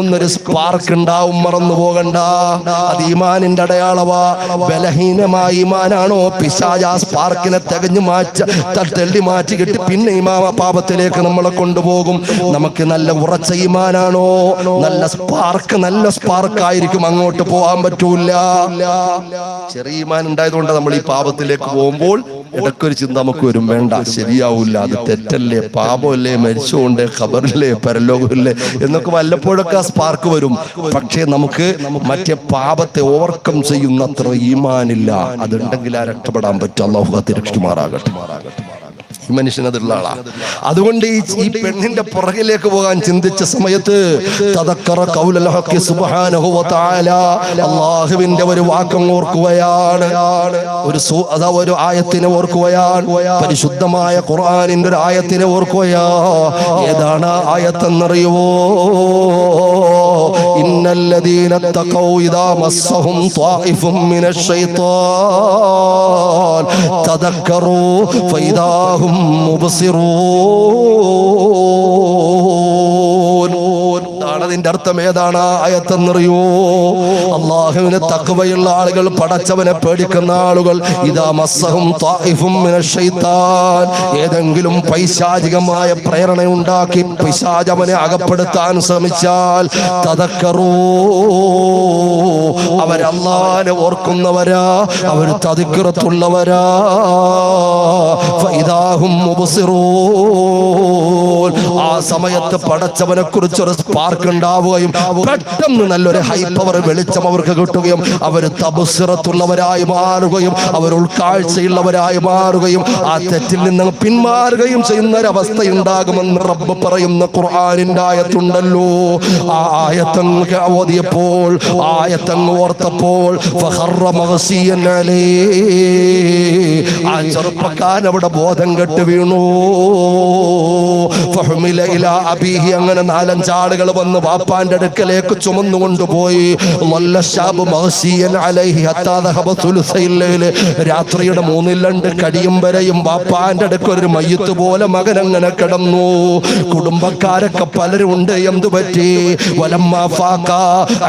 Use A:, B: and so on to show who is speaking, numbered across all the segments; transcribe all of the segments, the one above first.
A: ഒരു സ്പാർക്ക് ഉണ്ടാവും മറന്നു പോകണ്ട. അത് ഈമാനിന്റെ അടയാളവാ. ബലഹീനമായ ഈമാനാണോ? പിശാജ് ആ സ്പാർക്കിനെ തികഞ്ഞു മാറ്റി തള്ളി മാറ്റി കിട്ടി പിന്നെ ഇമാമ പാപത്തിലേക്ക് നമ്മളെ കൊണ്ടുപോകും. നമുക്ക് നല്ല ഉറച്ച ഈമാനാണോ? നല്ല സ്പാർക്ക് നല്ല സ്പാർക്ക് ആയിരിക്കും അങ്ങോട്ട് പോകാൻ പറ്റൂല. ചെറിയ ഈമാൻ ഉണ്ടായതുകൊണ്ട് നമ്മൾ ഈ പാപത്തിലേക്ക് പോകുമ്പോൾ ഇടയ്ക്കൊരു ചിന്ത നമുക്ക് വരും. വേണ്ട ശരിയാവില്ല അത് തെറ്റല്ലേ? പാപമല്ലേ? മരിച്ചുകൊണ്ട് ഖബറില്ലേ പരലോകമില്ലേ? എന്നൊക്കെ വല്ലപ്പോഴൊക്കെ ആ സ്പാർക്ക് വരും. പക്ഷേ നമുക്ക് മറ്റേ പാപത്തെ ഓവർകം ചെയ്യുന്നത്ര ഈമാനില്ല. അതുണ്ടെങ്കിൽ ആ രക്ഷപ്പെടാൻ പറ്റും. അള്ളാഹു തിരക്ഷമാറാകട്ടെ ഈ മനുഷ്യൻ അതുള്ള ആളാ. അതുകൊണ്ട് ഈ ഈ പെണ്ണിന്റെ പുറകിലേക്ക് പോകാൻ ചിന്തിച്ച സമയത്ത് തആല ഒരു വാക്കം ഓർക്കുകയാണ്. ഒരു അതാ ഒരു ആയത്തിനെ ഓർക്കുകയാണ്. പരിശുദ്ധമായ ഖുർആാനിന്റെ ഒരു ആയത്തിനെ ഓർക്കുകയാ ഏതാണ് ആയത്തെന്നറിയുവോ? إن الذين اتقوا إذا مسهم طائف من الشيطان تذكروا فإذا هم مبصرون. അതിന്റെ അർത്ഥം ഏതാണ്? അയത്തെന്നറിയോ അള്ളാഹുവിന് തക്കവയുള്ള ആളുകൾ പടച്ചവനെ പേടിക്കുന്ന ആളുകൾ ഇതാ മസ്സഹും ഏതെങ്കിലും പൈശാചികമായ പ്രേരണ ഉണ്ടാക്കി പിശാചവനെ അകപ്പെടുത്താൻ ശ്രമിച്ചാൽ തതക്കറൂ അവരല്ലാനെ ഓർക്കുന്നവരാ അവർ തതിക്കിറത്തുള്ളവരാ ആ സമയത്ത് പടച്ചവനെ കുറിച്ചൊരു സ്പാർക്ക് ഉണ്ടാവുകയും പെട്ടെന്ന് നല്ലൊരു ഹൈ പവർ വെളിച്ചം അവർക്ക് കിട്ടുകയും അവർ തപസ്സിറത്തുള്ളവരായി മാറുകയും അവർ ഉൾക്കാഴ്ചയുള്ളവരായി മാറുകയും ആ തെറ്റിൽ നിന്ന് പിന്മാറുകയും ചെയ്യുന്ന ഒരവസ്ഥ ഉണ്ടാകുമെന്ന് റബ്ബ് പറയുന്ന ഖുർആാനിന്റെ ആയത്തുണ്ടല്ലോ ആ ആയത്തങ്ങ് ഓതിയപ്പോൾ ആയത്തങ്ങ് ഓർത്തപ്പോൾ. ആ ചെറുപ്പക്കാരൻ അവിടെ ബോധം കെട്ട് വീണു അങ്ങനെ നാലഞ്ചാളുകൾ വന്ന് വാപ്പാന്റെ അടുക്കലേക്ക് ചുമന്നു കൊണ്ടുപോയി വല്ല ശാബ് മഗ്സിയൻ അലൈഹി ഹത്താ ദഹബ സുലുസൈൽ രാത്രിയുടെ മൂന്നിൽ കടിയും വരെയും വാപ്പാന്റെ അടുക്ക ഒരു മയ്യത്ത് പോലെ മകൻ അങ്ങനെ കിടന്നു. കുടുംബക്കാരൊക്കെ പലരും ഉണ്ട് എന്തു പറ്റി?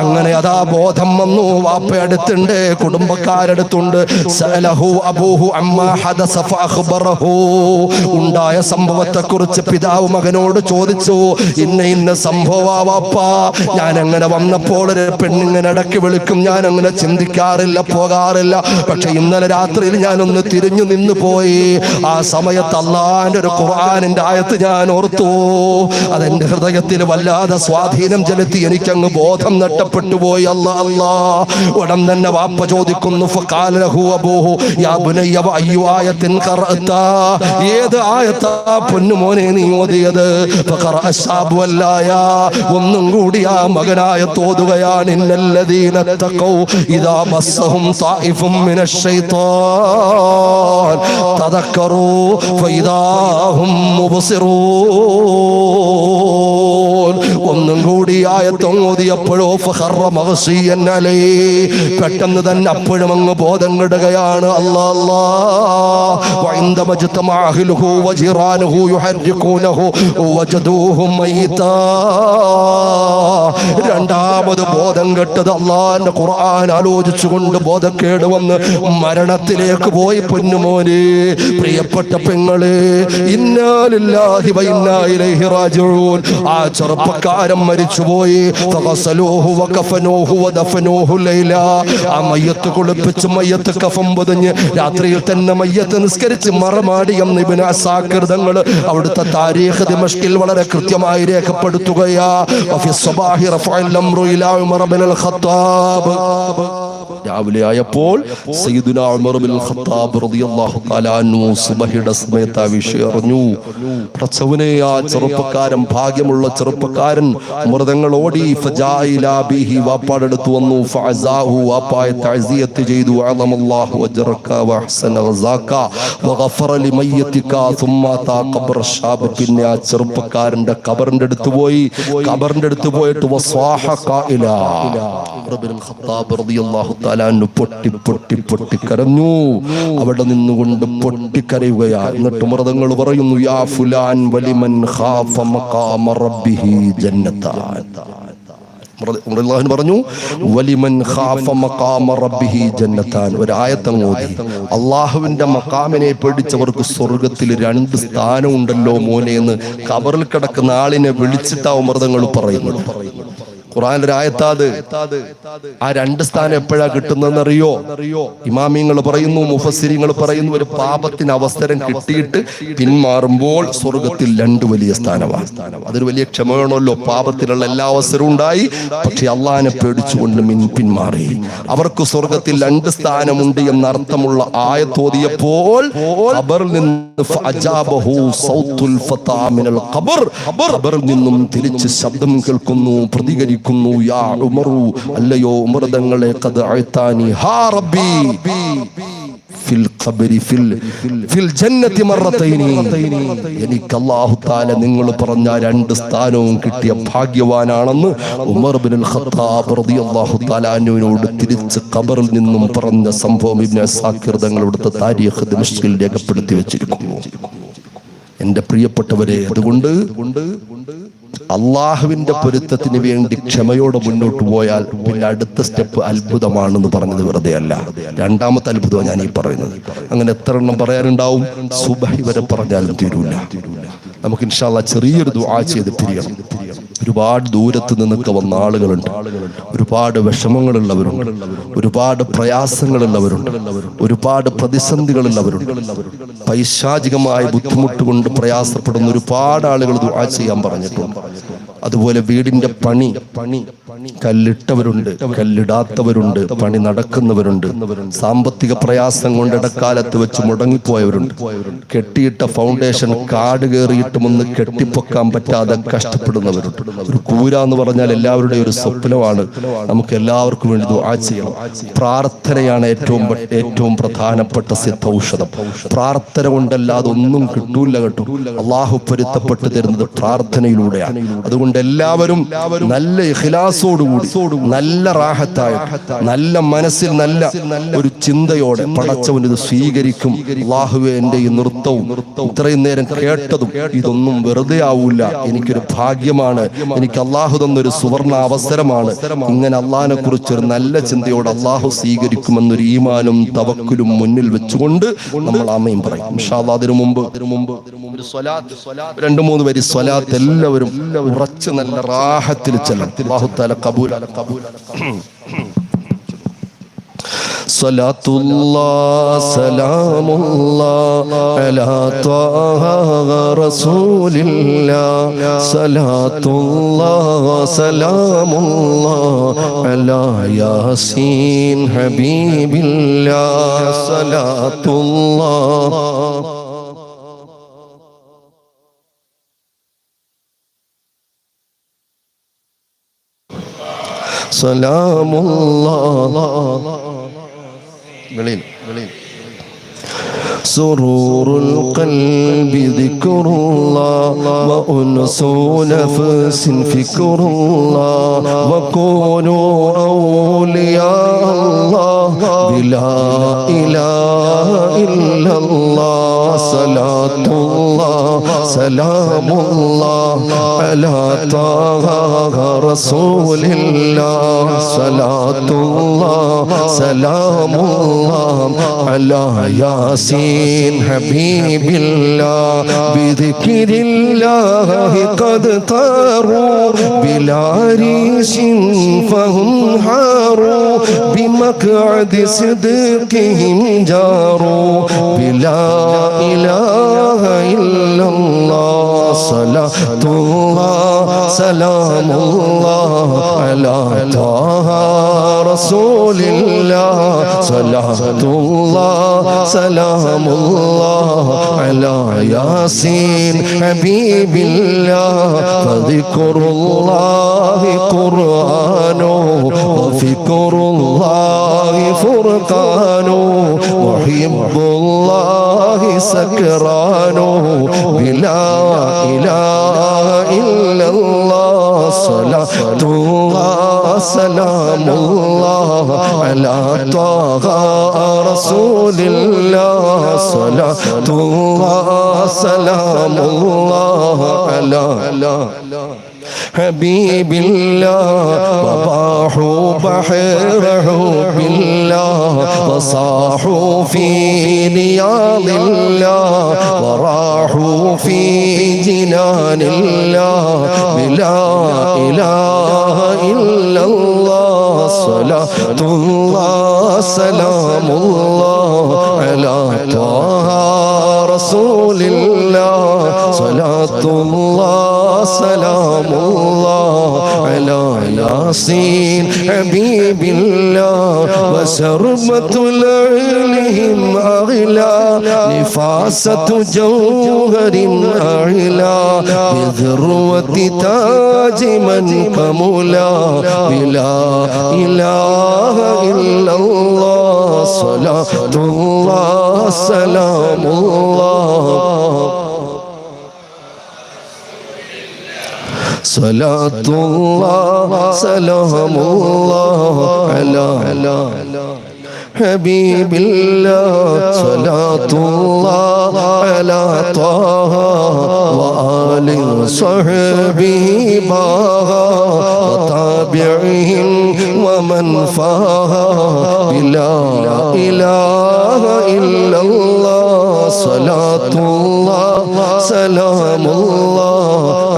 A: അങ്ങനെ അതാ ബോധം വന്നു. വാപ്പ അടുത്തുണ്ട് കുടുംബക്കാരടുത്തുണ്ട്. സലഹു അബൂഹു കുറിച്ച് പിതാവ് മകനോട് ചോദിച്ചു ഇന്ന ഇന്ന സംഭവ വാപ്പ? ഞാൻ അങ്ങനെ വന്നപ്പോൾ ഒരു പെണ്ണിങ്ങനെ ഇടയ്ക്ക് വിളിക്കും. ഞാൻ അങ്ങനെ ചിന്തിക്കാറില്ല പോകാറില്ല. പക്ഷെ ഇന്നലെ രാത്രിയിൽ ഞാനൊന്ന് തിരിഞ്ഞു നിന്ന് പോയി. ആ സമയത്ത് അള്ളാന്റെ ഒരു ഖുർആാനിന്റെ ആയത്ത് ഞാൻ ഓർത്തു. അതെന്റെ ഹൃദയത്തിൽ വല്ലാതെ സ്വാധീനം ചെലുത്തി എനിക്കങ്ങ് ബോധം നഷ്ടപ്പെട്ടു പോയി. അല്ലാ അല്ലാ. ഉടൻ തന്നെ വാപ്പ ചോദിക്കുന്നു ഏത് ആയത്താ പൊന്നുമോനെ നീ ഓതിയത്? ഫഖറഅ ഒന്നും കൂടി ആ മകനായ തോതുകയാണ് ഇദാ മസ്സഹും തായിഫും മിനശ് ശൈത്താൻ തദക്കറൂ ഫൈദാ ഹും ഒന്നും കൂടി ആയത്വം ഓതിയപ്പോഴോ മഹസീയന്നലേ പെട്ടെന്ന് തന്നെ അപ്പോഴും അങ്ങ് ബോധം കിടുകയാണ് രണ്ടാമത് ബോധം കെട്ടത് അള്ളാന്റെ ഖുർആൻ ആലോചിച്ചുകൊണ്ട് ബോധക്കേട് വന്ന് മരണത്തിലേക്ക് പോയി പൊന്നുമോനെ. പ്രിയപ്പെട്ട പെങ്ങളെ ഇന്നാലില്ലാഹി ആ ചെറുപ്പം ചെറുപ്പക്കാരൻ മരിച്ചുപോയി. ആ മയ്യത്ത് കുളിപ്പിച്ച് മയ്യത്ത് കഫം പൊതിഞ്ഞ് രാത്രിയിൽ തന്നെ മയ്യത്ത് നിസ്കരിച്ച് മറമാടി എന്ന് ഇബ്നു അസാക്കിർ തങ്ങൾ അവിടുത്തെ താരീഖ് ദിമഷ്കിൽ വളരെ കൃത്യമായി രേഖപ്പെടുത്തുകയാ. രാവിലെ ആയപ്പോൾ സമയത്ത് ആ വിഷയം അറിഞ്ഞു. പ്രസവനെ ആ ചെറുപ്പക്കാരൻ ഭാഗ്യമുള്ള ചെറുപ്പക്കാരൻ മൃതങ്ങൾ ഓടി ബിഹി വാപ്പാടെ വന്നു. ഫഅസാഹു തഅസിയത്ത് ചെയ്തു. പിന്നെ ആ ചെറുപ്പക്കാരന്റെ ഖബറിന്റെ അടുത്ത് പോയി. ഖബറിന്റെ അടുത്ത് പോയിട്ട് ഖാഇല. ഖത്താബ് റളിയല്ലാഹു തആല പൊട്ടി പൊട്ടി പൊട്ടി കരഞ്ഞു. അവിടെ നിന്നുകൊണ്ട് പൊട്ടിക്കരയുകയാ. എന്നിട്ട് മൃതങ്ങൾ പറയുന്നു യാ ഫുലാൻ വലിമൻ ഖാഫ മഖാമ റബ്ബിഹി ജന്നത്താൻ പറഞ്ഞു വലിമൻ ഖാഫ മഖാമ റബ്ബിഹി ജന്നത്താൻ. ഓതി. അള്ളാഹുവിന്റെ മക്കാമിനെ പേടിച്ചവർക്ക് സ്വർഗത്തിൽ രണ്ട് സ്ഥാനമുണ്ടല്ലോ മോനെ എന്ന് കബറിൽ കിടക്കുന്ന ആളിനെ വിളിച്ചിട്ടാ മൃതങ്ങൾ പറയുന്നത്. ഒരു ആ രണ്ട് സ്ഥാനം എപ്പോഴാ കിട്ടുന്നതെന്ന് അറിയോ ഇമാമിങ്ങൾ പറയുന്നു മുഫസ്സിരിങ്ങൾ പറയുന്നു ഒരു പാപത്തിന് അവസരം കിട്ടിയിട്ട് പിന്മാറുമ്പോൾ സ്വർഗത്തിൽ രണ്ട് വലിയ സ്ഥാനമാണ്. അതൊരു വലിയ ക്ഷമയാണല്ലോ പാപത്തിലുള്ള എല്ലാ അവസരവും ഉണ്ടായി. പക്ഷെ അള്ളാഹിനെ പേടിച്ചുകൊണ്ട് മിൻ പിന്മാറി. അവർക്ക് സ്വർഗത്തിൽ രണ്ട് സ്ഥാനമുണ്ട് എന്ന അർത്ഥമുള്ള ആയത്തോതിയപ്പോൾ ഖബറിൽ നിന്ന് സൗത്തുൽ ഖബർ. ഖബറിൽ നിന്നും തിരിച്ച് ശബ്ദം കേൾക്കുന്നു പ്രതികരിക്കുന്നു. യാ ഉമറു. അല്ലയോ തങ്ങളെ ഖദ് അഅതാനി ഹാ റബ്ബി. എനിക്ക് അല്ലാഹു തആല നിങ്ങൾ പറഞ്ഞ രണ്ട് സ്ഥാനവും കിട്ടിയ ഭാഗ്യവാനാണെന്ന് ഉമർ ബിൻ ഖത്താബ് റളിയല്ലാഹു തആല അൻഹുവിനോട് തിരിച്ച് ഖബറിൽ നിന്നും പറഞ്ഞ സംഭവം ഇബ്നു അസാക്കിർ തങ്ങളുടെ താരീഖ് ദിമഷ്കിൽ രേഖപ്പെടുത്തി വെച്ചിരിക്കുന്നു. എന്റെ പ്രിയപ്പെട്ടവരെ അതുകൊണ്ട് അള്ളാഹുവിന്റെ പൊരുത്തത്തിന് വേണ്ടി ക്ഷമയോടെ മുന്നോട്ട് പോയാൽ പിന്നെ അടുത്ത സ്റ്റെപ്പ് അത്ഭുതമാണെന്ന് പറഞ്ഞത് വെറുതെ അല്ല രണ്ടാമത്തെ അത്ഭുതമാണ് ഞാൻ ഈ പറയുന്നത്. അങ്ങനെ എത്ര എണ്ണം പറയാനുണ്ടാവും? സുബഹി വരെ പറഞ്ഞാലും തീരൂല. നമുക്ക് ഇൻഷാല്ല ചെറിയൊരു ദുആ ചെയ്ത് പിരിയണം. ഒരുപാട് ദൂരത്ത് നിന്നൊക്കെ വന്ന ആളുകളുണ്ട്. ഒരുപാട് വിഷമങ്ങളുള്ളവരുണ്ട്. ഒരുപാട് പ്രയാസങ്ങളുള്ളവരുണ്ട്. ഒരുപാട് പ്രതിസന്ധികളുള്ളവരുണ്ട്. പൈശാചികമായ ബുദ്ധിമുട്ട് കൊണ്ട് പ്രയാസപ്പെടുന്ന ഒരുപാട് ആളുകൾ ദുആ ചെയ്യാൻ പറഞ്ഞിട്ടുണ്ട്. അതുപോലെ വീടിന്റെ പണി പണി കല്ലിട്ടവരുണ്ട് കല്ലിടാത്തവരുണ്ട് പണി നടക്കുന്നവരുണ്ട് സാമ്പത്തിക പ്രയാസം കൊണ്ട് ഇടക്കാലത്ത് വെച്ച് മുടങ്ങിപ്പോയവരുണ്ട്. കെട്ടിയിട്ട ഫൗണ്ടേഷൻ കാട് കയറിയിട്ടും ഒന്ന് കെട്ടിപ്പൊക്കാൻ പറ്റാതെ കഷ്ടപ്പെടുന്നവരുണ്ട്. ഒരു കൂര എന്ന് പറഞ്ഞാൽ എല്ലാവരുടെയും ഒരു സ്വപ്നമാണ്. നമുക്ക് എല്ലാവർക്കും വേണ്ടി ദുആ ചെയ്യണം. പ്രാർത്ഥനയാണ് ഏറ്റവും ഏറ്റവും പ്രധാനപ്പെട്ട സിദ്ധ ഔഷധം പ്രാർത്ഥന കൊണ്ടല്ലാതെ ഒന്നും കിട്ടൂല കേട്ടോ. അള്ളാഹു പൊരുത്തപ്പെട്ട് തരുന്നത് പ്രാർത്ഥനയിലൂടെയാണ്. അതുകൊണ്ട് എല്ലാവരും നല്ല ഇഖ്ലാസോടുകൂടി നല്ല റാഹത്തായ നല്ല മനസ്സിൽ നല്ല ഒരു ചിന്തയോടെ പടച്ചവൻ ഇത് സ്വീകരിക്കും. അള്ളാഹുവെ എന്റെ ഈ നൃത്തവും ഇത്രയും നേരം കേട്ടതും ഇതൊന്നും വെറുതെ ആവൂല. എനിക്കൊരു ഭാഗ്യമാണ്. എനിക്ക് അള്ളാഹു തന്നൊരു സുവർണ അവസരമാണ് ഇങ്ങനെ അള്ളാഹിനെ കുറിച്ച് ഒരു നല്ല ചിന്തയോടെ അള്ളാഹു സ്വീകരിക്കുമെന്നൊരു ഈമാനും തവക്കിലും മുന്നിൽ വെച്ചുകൊണ്ട് നമ്മൾ അമ്മയും പറയും. അതിനു മുമ്പ് അതിനു മുമ്പ് രണ്ട് മൂന്ന് വരി സ്വലാത്ത് എല്ലാവരും ഉറച്ച് നല്ല റാഹത്തിൽ ചെല്ലണം അള്ളാഹു തആല കബൂൽ കബൂൽ صلاة الله سلام الله على طه رسول الله صلاة الله سلام الله على ياسين حبيب الله صلاة الله سلام الله. سرور القلب ذكر الله وأنس نفس فكر الله وكونوا أولياء الله بلا إله إلا الله. صلاة الله سلام الله على طه رسول الله صلاة الله سلام الله على ياسين حبيب الله بذكر الله قد طاروا بلا ريش فهم حاروا. بمقعد صدقهم جاروا بلا إله إلا الله. صلاة الله سلام الله على طه رسول الله. صلاة الله سلام الله على ياسين حبيب الله. فذكر الله قرآن وفكر الله فرقان وحب الله سكران بلا إله إلا الله صلاة الله سلام الله على طه رسول الله صلاة الله سلام الله على حبيب الله وباحوا بحر حب الله وصاحوا في رياض الله وراحوا في جنان الله بلا إله إلا الله صلاة الله سلام الله على طه رسول الله صلاة الله سلام الله على ياسين حبيب الله وسربة لعلهم أغلى نفاسة جوهر أعلى بذروة تاج من كملا بلا إله إلا الله صلاة الله سلام الله. صلاة الله سلام الله على حبيب الله. صلاة الله على طه وآل صحبه باها وتابعهم ومن فاها بلا إله إلا الله. സലാത്തുള്ള സലാമുള്ള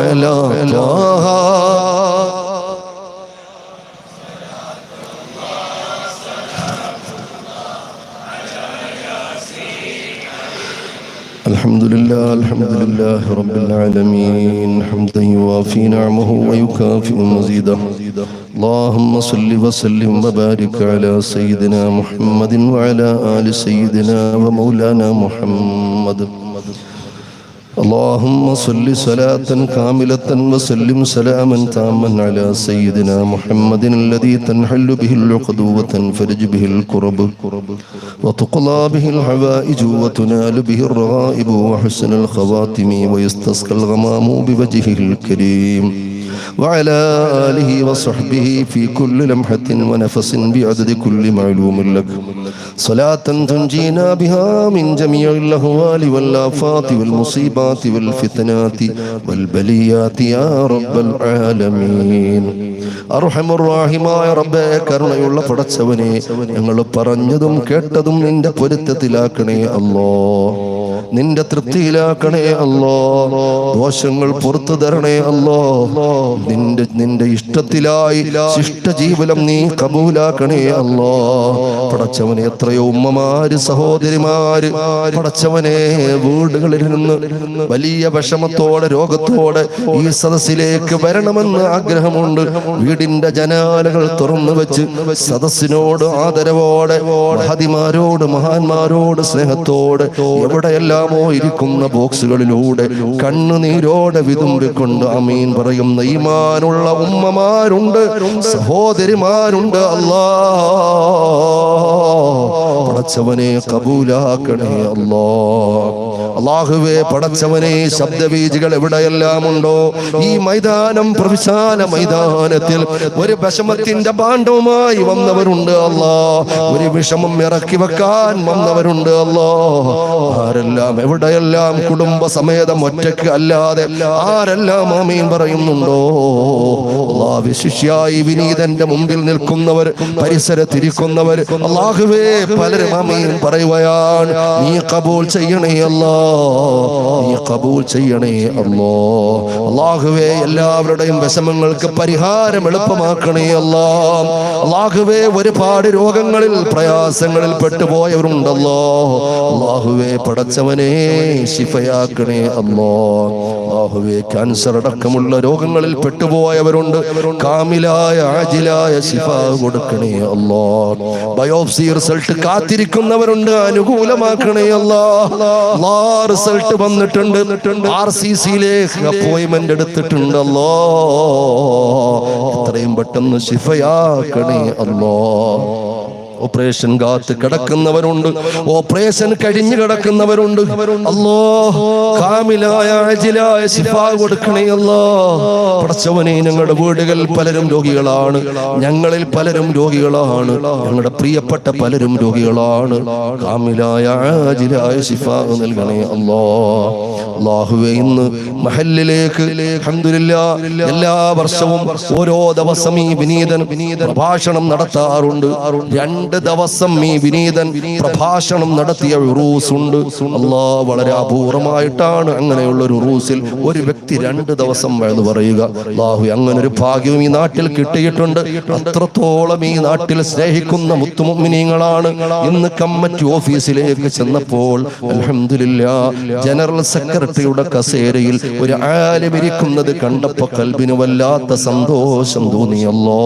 A: അലാ لله الحمد لله رب العالمين حمدا يوافي نعمه ويكافئ مزيده اللهم صل وسلم وبارك على سيدنا محمد وعلى آل سيدنا ومولانا محمد اللهم صل صلاة كاملة وسلم سلاما تاما على سيدنا محمد الذي تنحل به العقد وتنفرج به الكرب وتقضى به الحوائج وتنال به الرغائب وحسن الخواتم ويستسقى الغمام بوجهه الكريم وعلى آله وصحبه في كل لمحة ونفس بعدد كل معلوم لك صلاة تنجينا بها من جميع الأهوال والآفات والمصيبات والفتنات والبليات يا رب العالمين അർഹമ റാഹിമായ റബ്ബേ കരുണയുള്ള പടച്ചവനെ ഞങ്ങൾ പറഞ്ഞതും കേട്ടതും നിന്റെ പൊരുത്തത്തിലാക്കണേ അല്ലോ നിന്റെ തൃപ്തിയിലാക്കണേ അല്ലോ. ദോഷങ്ങൾ പുറത്തു തരണേ അല്ലോ. നിന്റെ നിന്റെ ഇഷ്ടത്തിലായി ശിഷ്ടജീവനം നീ കബൂലാക്കണേ അല്ലോ. പടച്ചവനെ എത്രയോ ഉമ്മമാര് സഹോദരിമാര് പടച്ചവനെ വീടുകളിൽ നിന്ന് വലിയ വിഷമത്തോടെ രോഗത്തോടെ ഈ സദസ്സിലേക്ക് വരണമെന്ന് ആഗ്രഹമുണ്ട്. വീടിന്റെ ജനാലകൾ തുറന്നു വെച്ച് സദസ്സിനോട് ആദരവോടെ മഹതിമാരോട് മഹാന്മാരോട് സ്നേഹത്തോടെ എവിടെയെല്ലാമോ ഇരിക്കുന്ന ബോക്സുകളിലൂടെ കണ്ണുനീരോടെ വിതുമ്പിക്കൊണ്ട് അമീൻ പറയുന്ന ഈമാനുള്ള ഉമ്മമാരുണ്ട് സഹോദരിമാരുണ്ട് അല്ലാ പടച്ചവനെ കബൂലാക്കണേ അല്ലാ അള്ളാഹുവേ പടച്ചവനെ ശബ്ദബീജികൾ എവിടെയെല്ലാം ഉണ്ടോ ഈ മൈതാനം പ്രവിശാല മൈതാനത്തിൽ ഒരു വിഷമത്തിന്റെ പാണ്ഡവുമായി വന്നവരുണ്ട് അല്ലാ ഒരു വിഷമം ഇറക്കി വെക്കാൻ വന്നവരുണ്ട് അല്ലാ ആരെല്ലാം എവിടെയെല്ലാം കുടുംബ സമേതം ഒറ്റയ്ക്ക് അല്ലാതെ ആരെല്ലാം ആമീൻ പറയുന്നുണ്ടോ? വിശിഷ്യായി വിനീതന്റെ മുമ്പിൽ നിൽക്കുന്നവർ പരിസരത്തിരിക്കുന്നവർ അള്ളാഹുവേ പലരും ആമീൻ പറയുകയാണ്. നീ കബൂൽ ചെയ്യണേ അല്ലോ നീ കബൂൽ ചെയ്യണേ അല്ലോ. അള്ളാഹുവേ എല്ലാവരുടെയും വിഷമങ്ങൾക്ക് പരിഹാരം എളുപ്പമാക്കണേ അല്ലോ. അള്ളാഹുവേ ഒരുപാട് രോഗങ്ങളിൽ പ്രയാസങ്ങളിൽ പെട്ടുപോയവരുണ്ടല്ലോ. അള്ളാഹുവേ പടച്ചവനെ ശിഫയാക്കണേ അമ്മോ അള്ളാഹുവെ ക്യാൻസർ അടക്കമുള്ള രോഗങ്ങളിൽ പെട്ടുപോയവരുണ്ട്. കാമിലായ ആജിലായ ശിഫ കൊടുക്കണേ അല്ലോ. ബയോപ്സി റിസൾട്ട് കാത്തിരിക്കുന്നവരുണ്ട്. അനുകൂലമാക്കണേ അല്ലാ. അല്ലാ റിസൾട്ട് വന്നിട്ടുണ്ട്. ആർ സി സിയിലേക്ക് അപ്പോയിന്റ്മെന്റ് എടുത്തിട്ടുണ്ടല്ലോ എത്രയും പെട്ടെന്ന് ശിഫയാക്കണേ അല്ലോ. ഓപ്പറേഷൻ കാത്ത് കിടക്കുന്നവരുണ്ട്. ഓപ്പറേഷൻ കഴിഞ്ഞു കിടക്കുന്നവരുണ്ട്. അല്ലോ കാമിലായ അജിലായ ശിഫാ കൊടുക്കണേ അല്ലോ പടച്ചവനെ ഞങ്ങളുടെ വീടുകളിൽ പലരും രോഗികളാണ്. ഞങ്ങളിൽ പലരും രോഗികളാണ്. ഞങ്ങളുടെ പ്രിയപ്പെട്ട പലരും രോഗികളാണ്. കാമിലായ അജിലായ ശിഫാ നൽകണേ അല്ലോ അള്ളാഹുവെ ഇന്ന് അൽഹംദുലില്ലാ എല്ലാ വർഷവും ഓരോ ദിവസം ഈ വിനീതൻ പ്രഭാഷണം നടത്താറുണ്ട്. രണ്ട് ദിവസം ഈ വിനീതൻ പ്രഭാഷണം നടത്തിയ ഉറൂസ് ഉണ്ട് അള്ളാ വളരെ അപൂർവമായിട്ടാണ് അങ്ങനെയുള്ള ഒരു ഉറൂസിൽ ഒരു വ്യക്തി രണ്ട് ദിവസം എന്ന് പറയുക. അള്ളാഹു അങ്ങനെ ഒരു ഭാഗ്യവും ഈ നാട്ടിൽ കിട്ടിയിട്ടുണ്ട്. അത്രത്തോളം ഈ നാട്ടിൽ സ്നേഹിക്കുന്ന മുത്തുമുമിനീങ്ങളാണ് ഇന്ന് കമ്മറ്റി ഓഫീസിലേക്ക് ചെന്നപ്പോൾ അൽഹംദുലില്ലാ ജനറൽ സെക്രട്ടറിയുടെ കസേരയിൽ ഒരു ആലമിരിക്കുന്നത് കണ്ടപ്പോ കൽബിന് വല്ലാത്ത സന്തോഷം തോന്നിയല്ലോ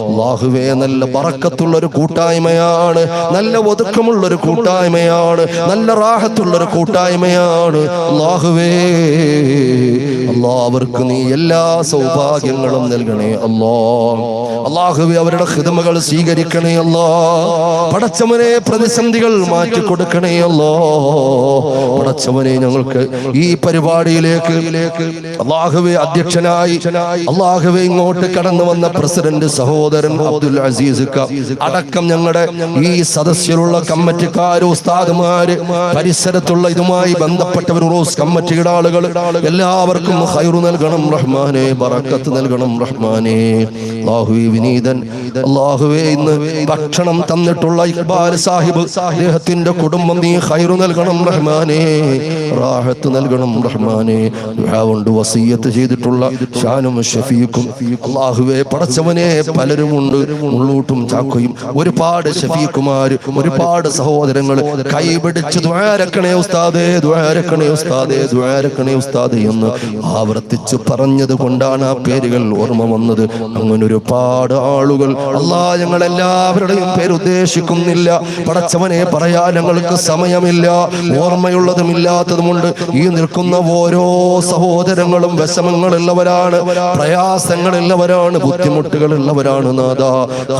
A: അള്ളാഹുവേ നല്ല പറക്കത്തുള്ള ഒരു കൂട്ടായ്മയാണ്. നല്ല ഒതുക്കമുള്ള ഒരു കൂട്ടായ്മയാണ്. നല്ല റാഹത്തുള്ള ഒരു കൂട്ടായ്മയാണ്. അള്ളാഹുവേ അള്ളാഹ് നീ എല്ലാ സൗഭാഗ്യങ്ങളും നൽകണേ അല്ലോ. അള്ളാഹുവെ അവരുടെ ഹിതമകൾ സ്വീകരിക്കണേ അല്ലോ. പടച്ചവനെ പ്രതിസന്ധികൾ മാറ്റി കൊടുക്കണേ അല്ലോ. പടച്ചവനെ ഞങ്ങൾക്ക് ഈ പരിപാടിയിലേക്ക് അള്ളാഹുവെ അധ്യക്ഷനായി അള്ളാഹുവെ ഇങ്ങോട്ട് കടന്നു വന്ന പ്രസിഡന്റ് സഹോദരൻ അബ്ദുൽ അസീസ് അടക്കം ഞങ്ങളുടെ ഈ സദസ്സിലുള്ള കമ്മിറ്റിക്കാര് ഉസ്താദുമാര് പരിസരത്തുള്ള ഇതുമായി ബന്ധപ്പെട്ടവർ റോസ് കമ്മിറ്റിയുടെ ആളുകൾ എല്ലാവർക്കും ഹൈറു നൽകണം റഹ്മാനെ ബറക്കത്ത് നൽകണം റഹ്മാനെ. അല്ലാഹുവേ വിനീതൻ. അല്ലാഹുവേ ഇന്ന് ഭക്ഷണം തന്നിട്ടുള്ള ഇക്ബാൽ സാഹിബ് അദ്ദേഹത്തിന്റെ കുടുംബം നീ ഖൈറു നൽകണം റഹ്മാനെ. റാഹത്ത് നൽകണം റഹ്മാനെ. കൊണ്ട് വസീയത്ത് ചെയ്തിട്ടുള്ള ഷാനും ഷഫീഖും. അള്ളാഹുവെ പടച്ചവനെ പലരുമുണ്ട്. ഉള്ളൂട്ടും ചാക്കയും. ഒരുപാട് ഷഫീഖുമാർ ഒരുപാട് സഹോദരങ്ങൾ. കൈപിടിച്ച് ദ്വാരക്കണേ ഉസ്താദേ ദ്വാരക്കണേ ഉസ്താദേ ദ്വാരക്കണേ ഉസ്താദേ എന്ന് ആവർത്തിച്ച് പറഞ്ഞത് കൊണ്ടാണ് ആ പേരുകൾ ഓർമ്മ വന്നത്. അങ്ങനെ ഒരുപാട് ആളുകൾ അള്ളാഹ് ഞങ്ങൾ എല്ലാവരുടെയും പേരുദ്ദേശിക്കുന്നില്ല പടച്ചവനെ പറയാൻ ഞങ്ങൾക്ക് സമയമില്ല. ഓർമ്മയുള്ളതും ഇല്ലാത്തതുമുണ്ട് ഈ നിൽക്കുന്ന ഓരോ സഹോദരങ്ങളും വിഷമങ്ങളുള്ളവരാണ്. പ്രയാസങ്ങളുള്ളവരാണ്. ബുദ്ധിമുട്ടുകളുള്ളവരാണ്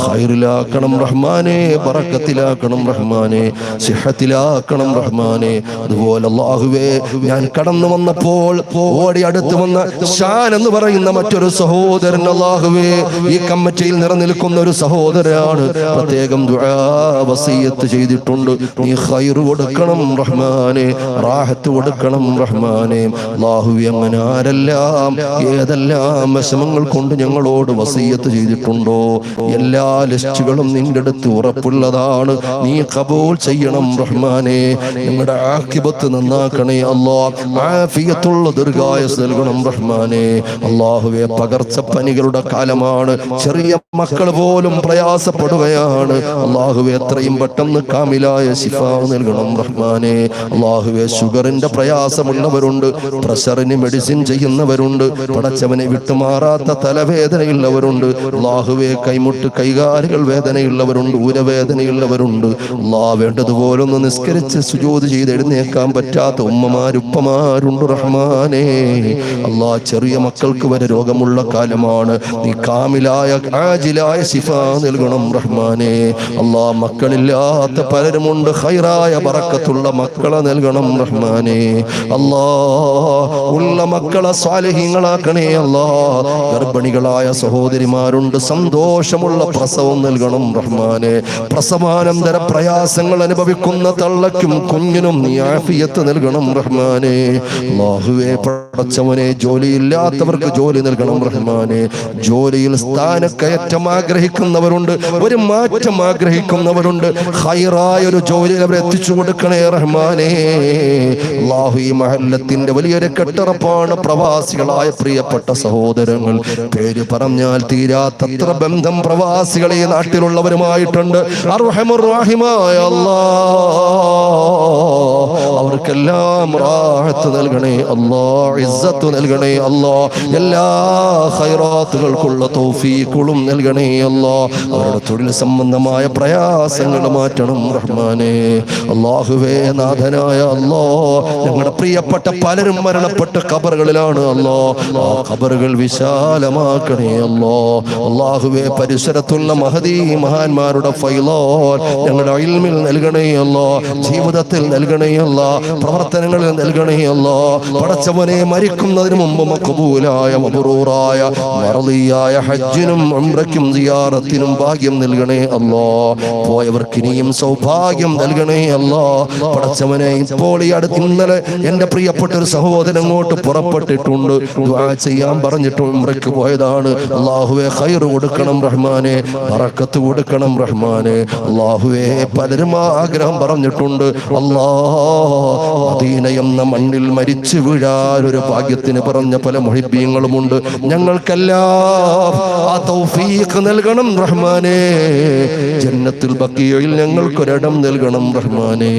A: ഹൈറിലാക്കണം റഹ്മാനെ പറക്കത്തിലാക്കണം റഹ്മാനെ സിഹത്തിലാക്കണം റഹ്മാനെ. അതുപോലെ അള്ളാഹുവേ ഞാൻ കടന്നു വന്നപ്പോൾ ഓടി അടുത്ത് വന്ന ഷാൻ എന്ന് പറയുന്ന മറ്റൊരു സഹോദരൻ അള്ളാഹുവേ ഈ കമ്മിറ്റിയിൽ നിറനിൽക്കുന്ന ഒരു സഹോദരാണ് പ്രത്യേകം ചെയ്തിട്ടുണ്ട്. നീ ഖൈർ കൊടുക്കണം റഹ്മാനെ റാഹത്ത് കൊടുക്കണം റഹ്മാനെ. അള്ളാഹുവേ അങ്ങനെ ആരെല്ലാം ഏതെല്ലാം വിഷമങ്ങൾ കൊണ്ട് ഞങ്ങളോട് വസീയത്ത് ചെയ്തിട്ടുണ്ടോ? എല്ലാ ലിസ്റ്റുകളും നിന്റെ അടുത്ത് ഉറപ്പുള്ളതാണ്. നീ കബൂൽ ചെയ്യണം റഹ്മാനെ. ഞങ്ങളുടെ ആക്കിപത്ത് നന്നാക്കണേ ദീർഘായസ് ദീർഘായുസ് നൽകണം റഹ്മാനെ അള്ളാഹുവെ പകർച്ചപ്പനികളുടെ കാലമാണ്. ചെറിയ മക്കൾ പോലും പ്രയാസപ്പെടുകയാണ്. അള്ളാഹുവെ എത്രയും പെട്ടെന്ന് കാമിലായ ശിഫ നൽകണം റഹ്മാനെ. അള്ളാഹുവെ ഷുഗറിന്റെ പ്രയാസമുള്ളവരുണ്ട് പ്രഷറിന് മെഡിസിൻ ചെയ്യുന്നവരുണ്ട് പടച്ചവനെ വിട്ടുമാറാത്ത തലവേദനയുള്ളവരുണ്ട് അള്ളാഹുവെ കൈമുട്ട് കൈകാലുകൾ വേദനയുള്ളവരുണ്ട് ഊരവേദനയുള്ളവരുണ്ട്. അള്ളാ വേണ്ടതുപോലൊന്ന് നിസ്കരിച്ച് സുജോത് ചെയ്ത് എഴുന്നേക്കാൻ പറ്റാത്ത ഉമ്മമാരുപ്പമാരുണ്ട് റഹ്മാനെ. അള്ളാ ചെറിയ മക്കൾക്ക് വരെ രോഗമുള്ള കാലമാണ്. നീ കാമിലായ ആജിലായ സിഫ നൽകണം റഹ്മാനെ. അള്ളാ മക്കളില്ലാത്ത പലരുമുണ്ട്. ഹൈറായ പറക്കത്തുള്ള മക്കളെ നൽകണം റഹ്മാനെ. അള്ളാ ഉള്ള മക്കളെ സ്വാലഹ്യങ്ങളാക്കണേ അള്ളാ. ഗർഭിണികളായ സഹോദരിമാരുണ്ട്. സന്തോഷമുള്ള പ്രസവം നൽകണം റഹ്മാനെ. പ്രസവാനന്തര പ്രയാസങ്ങൾ അനുഭവിക്കുന്ന തള്ളയ്ക്കും കുഞ്ഞിനും നീ ആഫിയത്ത് നൽകണം റഹ്മാനെ. അല്ലാഹുവേ പടച്ചവനെ ജോലിയില്ലാത്തവർക്ക് ജോലി നൽകണം റഹ്മാനെ. ജോലിയിൽ സ്ഥാനക്കയറ്റം ആഗ്രഹിക്കുന്നവരുണ്ട് ഒരു മാറ്റം ആഗ്രഹിക്കുന്നവരുണ്ട്. ഹൈറായ ഒരു ജോലി അവരെ എത്തിച്ചു കൊടുക്കണേ റഹ്മാനെ. അള്ളാഹു ഈ മഹല്ലത്തിന്റെ വലിയൊരു കെട്ടുറപ്പാണ് പ്രവാസികളായ പ്രിയപ്പെട്ട സഹോദരങ്ങൾ. പേര് പറഞ്ഞാൽ തീരാത്തത്ര ബന്ധം പ്രവാസികളെ നാട്ടിലുള്ളവരുമായിട്ടുണ്ട്. അവർക്കെല്ലാം നൽകണേ. അല്ലാ ഇസ്സത്ത് ഇസ്സത്ത് നൽകണേ അല്ലോ. എല്ലാ ഹൈറാത്തുകൾക്കുള്ള തോഫീക്കുളും നൽകണേ അല്ലോ. അവരുടെ തൊഴിൽ സംബന്ധമായ പ്രയാസങ്ങൾ മാറ്റണം റഹ്മാനെ. അള്ളാഹുവേ നാഥനായ അല്ലോ. ഞങ്ങളുടെ പ്രിയപ്പെട്ട പലരും മരണപ്പെട്ട കബറുകളിലാണ് അല്ലോ. ആ കബറുകൾ വിശാലമാക്കണേ അല്ലോ. അള്ളാഹുവേ പരിസരത്തുള്ള മഹദീ മഹാന്മാരുടെ ഫൈലോ ഞങ്ങളുടെ ഇൽമിൽ നൽകണേ അല്ലോ. ജീവിതത്തിൽ നൽകണേ അല്ലോ. പ്രവർത്തനങ്ങളിൽ നൽകണേ അല്ലോ. പടച്ചവനെ മരിക്കുന്നതിന് മുമ്പ് മക്കബൂലായ മബറൂറായ മറലിയായ ഹജ്ജിനും ഉംറയ്ക്കും സിയാറത്തിനും ഭാഗ്യം നൽകണേ അല്ലോ. പോയവർക്ക് ഇനിയും സൗഭാഗ്യം നൽകണേ അല്ലോ. പടച്ചവനെ ഇപ്പോൾ ഈ അടുത്ത് ഇന്നലെ എന്റെ പ്രിയപ്പെട്ട ഒരു സഹോദരൻ അങ്ങോട്ട് പുറപ്പെട്ടിട്ടുണ്ട്. ചെയ്യാൻ പറഞ്ഞിട്ട് ഉംറയ്ക്ക് പോയതാണ്. അള്ളാഹുവെ ഖൈർ കൊടുക്കണം റഹ്മാനെ ബറക്കത്ത് കൊടുക്കണം റഹ്മാനെ. അള്ളാഹുവെ പലരും ആഗ്രഹം പറഞ്ഞിട്ടുണ്ട്. മദീന എന്ന മണ്ണിൽ മരിച്ചു വീഴാൻ ഒരു ഭാഗ്യത്തിന് പറഞ്ഞ പല മൊഹിബീങ്ങളുമുണ്ട് ഞങ്ങൾക്കെല്ലാം ആ തൗഫീഖ് നൽകണം റഹ്മാനെ. ജന്നത്തിൽ ബക്കിയയിൽ ഞങ്ങൾക്കൊരിടം നൽകണം റഹ്മാനെ.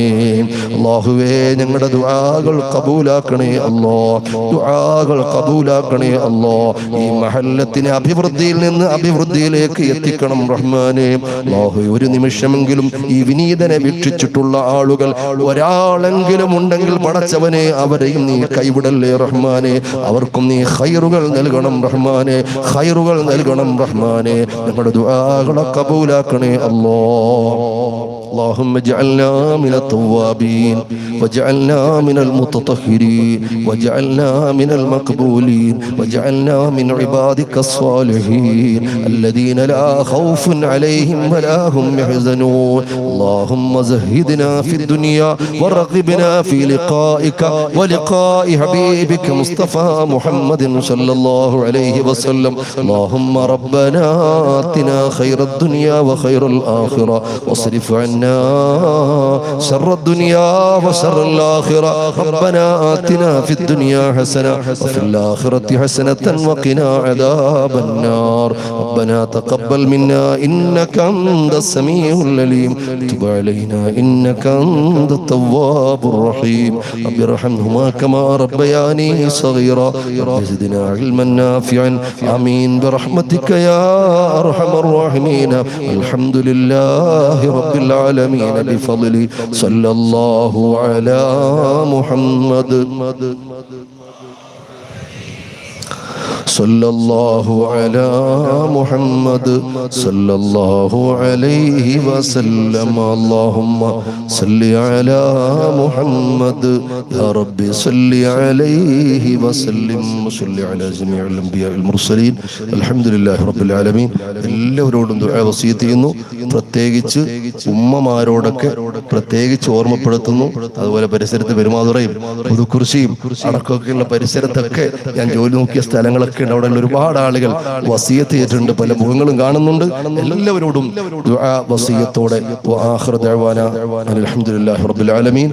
A: അള്ളാഹുവേ ഞങ്ങളുടെ ദുആകൾ കബൂലാക്കണേ അല്ലോ. ദുആകൾ കബൂലാക്കണേ അല്ലോ. ഈ മഹല്ലത്തിനെ അഭിവൃദ്ധിയിൽ നിന്ന് അഭിവൃദ്ധിയിലേക്ക് എത്തിക്കണം റഹ്മാനെ. അള്ളാഹു ഒരു നിമിഷമെങ്കിലും ഈ വിനീതനെ വീക്ഷിച്ചിട്ടുള്ള ആളുകൾ ഒരാളെങ്കിലും ഉണ്ടെങ്കിൽ പടച്ചവനെ അവരെയും നീ കൈവിടല്ലേ റഹ്മാനെ. അവർക്കും നീ ഹൈറുകൾ നൽകണം റഹ്മാനെ ഹൈറുകൾ നൽകണം റഹ്മാനെ ഞങ്ങളുടെ ദുആകളെ കബൂലാക്കണേ അല്ലോ اللهم اجعلنا من التوابين واجعلنا من المتطهرين واجعلنا من المقبولين واجعلنا من عبادك الصالحين الذين لا خوف عليهم ولا هم يحزنون اللهم زهدنا في الدنيا ورغبنا في لقائك ولقاء حبيبك مصطفى محمد صلى الله عليه وسلم. اللهم ربنا آتنا خير الدنيا وخير الآخرة. واصرف عنا شر الدنيا وشر الآخرة. ربنا آتنا في الدنيا حسنة وفي الآخرة حسنة وقنا عذاب النار. ربنا تقبل منا إنك أنت السميع العليم. تب علينا إنك أنت التواب الرحيم. رب ارحمهما كما ربياني صغيرا. رب زدنا علما نافعا. آمين. برحمتك يا أرحم الراحمين. الحمد لله رب العالمين. بفضله صلى الله على محمد. സല്ലല്ലാഹു അലാ മുഹമ്മദ് സല്ലല്ലാഹു അലൈഹി വസല്ലം. അല്ലാഹുമ്മ സല്ലി അലാ മുഹമ്മദ്. യാ റബ്ബി സല്ലി അലൈഹി വസല്ലം സല്ലി അലാ ജമീഉൽ അംബിയാ മുർസലീൻ. അൽഹംദുലില്ലാഹി റബ്ബിൽ ആലമീൻ. എല്ലാവരോടും ദുആ വസീയത്ത് ചെയ്യുന്നു. പ്രത്യേകിച്ച് ഉമ്മമാരോടൊക്കെ പ്രത്യേകിച്ച് ഓർമ്മപ്പെടുത്തുന്നു. അതുപോലെ പരിസരത്ത് പെരുമാതുറയും പുതുക്കുറിശിയും അടക്കമൊക്കെയുള്ള പരിസരത്തൊക്കെ ഞാൻ ജോലി നോക്കിയ സ്ഥലങ്ങളൊക്കെ ഉണ്ട് അവിടെ ഒരുപാട് ആളുകൾ വസീയത്ത് ചെയ്തിട്ടുണ്ട് പല മുഖങ്ങളും കാണുന്നുണ്ട്. എല്ലാവരോടും വആഖിറു ദഅവാന അൽഹംദുലില്ലാഹി റബ്ബിൽ ആലമീൻ.